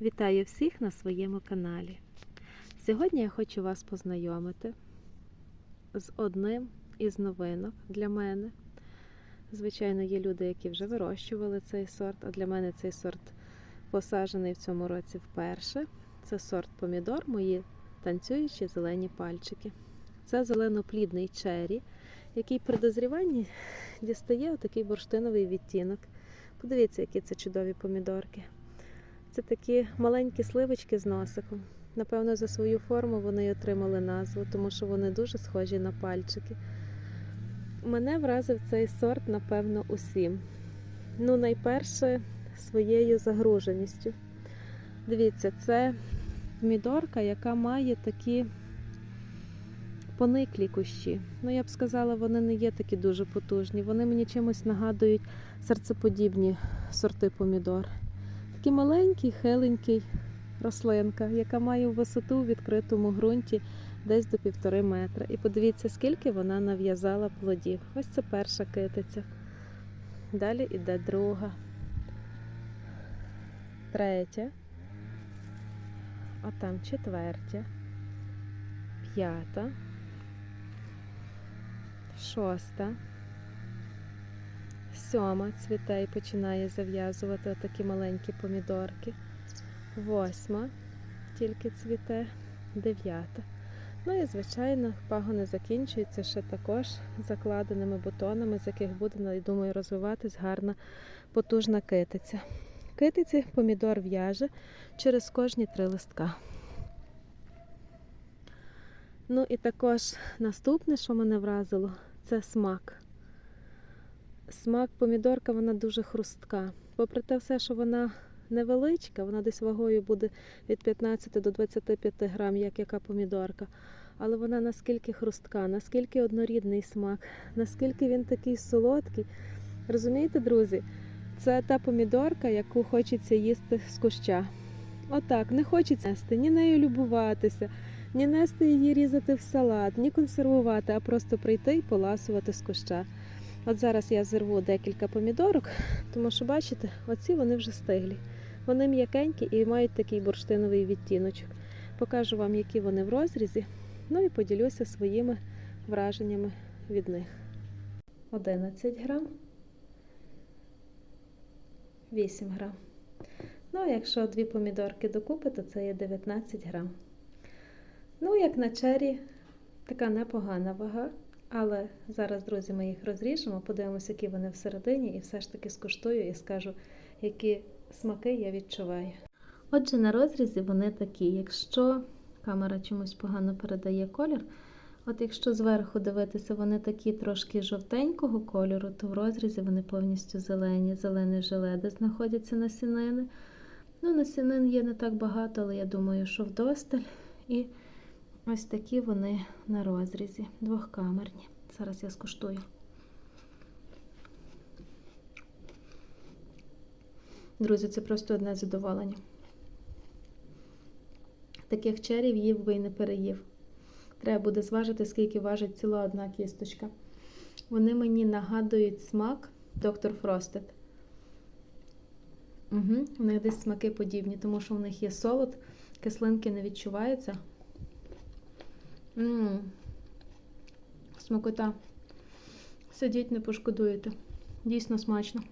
Вітаю всіх на своєму каналі. Сьогодні я хочу вас познайомити з одним із новинок для мене. Звичайно, є люди, які вже вирощували цей сорт, а для мене цей сорт посаджений в цьому році вперше. Це сорт помідор, мої танцюючі зелені пальчики. Це зеленоплідний чері, який при дозріванні дістає отакий бурштиновий відтінок. Подивіться, які це чудові помідорки. Це такі маленькі сливочки з носиком. Напевно, за свою форму вони й отримали назву, тому що вони дуже схожі на пальчики. Мене вразив цей сорт, напевно, усім. Ну, найперше, своєю загруженістю. Дивіться, це помідорка, яка має такі пониклі кущі. Ну, я б сказала, вони не є такі дуже потужні. Вони мені чимось нагадують серцеподібні сорти помідор. Такий маленький, хиленький рослинка, яка має висоту у відкритому ґрунті десь до півтори метра. І подивіться, скільки вона нав'язала плодів. Ось це перша китиця. Далі йде друга, третя, а там четвертя, п'ята, шоста. Сьома цвіте і починає зав'язувати отакі маленькі помідорки. Восьма тільки цвіте, дев'ята. Ну і, звичайно, пагони закінчуються ще також закладеними бутонами, з яких буде, я думаю, розвиватись гарна потужна китиця. Китиці помідор в'яже через кожні три листка. Ну і також наступне, що мене вразило, це смак. Смак помідорка, вона дуже хрустка. Попри те все, що вона невеличка, вона десь вагою буде від 15 до 25 грам, як яка помідорка. Але вона наскільки хрустка, наскільки однорідний смак, наскільки він такий солодкий. Розумієте, друзі? Це та помідорка, яку хочеться їсти з куща. Отак, не хочеться нести, ні нею любуватися, ні нести її різати в салат, ні консервувати, а просто прийти і поласувати з куща. От зараз я зірву декілька помідорок, тому що, бачите, оці вони вже стиглі. Вони м'якенькі і мають такий бурштиновий відтіночок. Покажу вам, які вони в розрізі, ну і поділюся своїми враженнями від них. 11 грам, 8 грам. Ну, а якщо дві помідорки докупи, то це є 19 грам. Ну, як на чері, така непогана вага. Але зараз, друзі, ми їх розріжемо, подивимося, які вони всередині, і все ж таки скуштую і скажу, які смаки я відчуваю. Отже, на розрізі вони такі. Якщо камера чомусь погано передає колір, от якщо зверху дивитися, вони такі трошки жовтенького кольору, то в розрізі вони повністю зелені, зелений желе, де знаходяться насінини. Ну, насінин є не так багато, але я думаю, що вдосталь. І Ось такі вони на розрізі, двохкамерні. Зараз я скуштую. Друзі, це просто одне задоволення. Таких черів їв би і не переїв. Треба буде зважити, скільки важить ціла одна кісточка. Вони мені нагадують смак доктор Фростед. Угу, У них десь смаки подібні, тому що в них є солод, кислинки не відчуваються. Ммм, смакота. Сидіть, не пошкодуєте. Дійсно смачно.